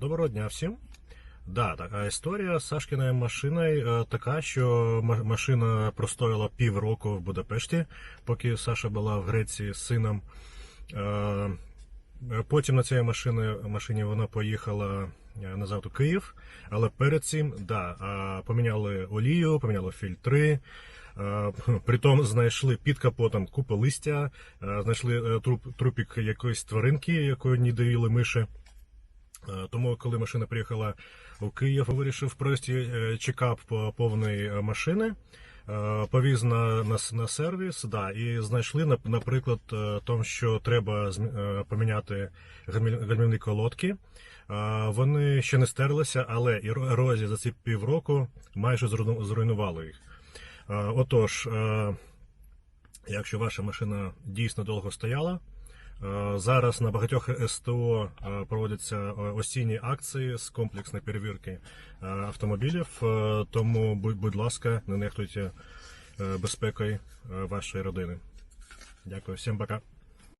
Доброго дня всім. Да, така історія з Сашкиною машиною е, така, що машина простояла півроку в Будапешті, поки Саша була в Греції з сином. Е, е, Потім на цій машині, машині вона поїхала назад у Київ, але перед цим да, поміняли олію, поміняли фільтри. Притом знайшли під капотом купу листя, знайшли труп, трупік якоїсь тваринки, якої не доїли миші. Е, Тому, коли машина приїхала у Київ, вирішив провести е, чекап по повної е, машини, повіз на, на, на сервіс, да, і знайшли, нап- наприклад, тому, що треба поміняти гальмі- гальмівні колодки. Вони ще не стерлися, але ерозія за ці півроку майже зруйну- зруйнували їх. Отож, якщо ваша машина дійсно довго стояла, Зараз на багатьох СТО е, проводяться е, осінні акції з комплексної перевірки е, автомобілів. Е, Тому, будь, ласка, не нехтуйте е, безпекою е, вашої родини. Дякую, всім пока.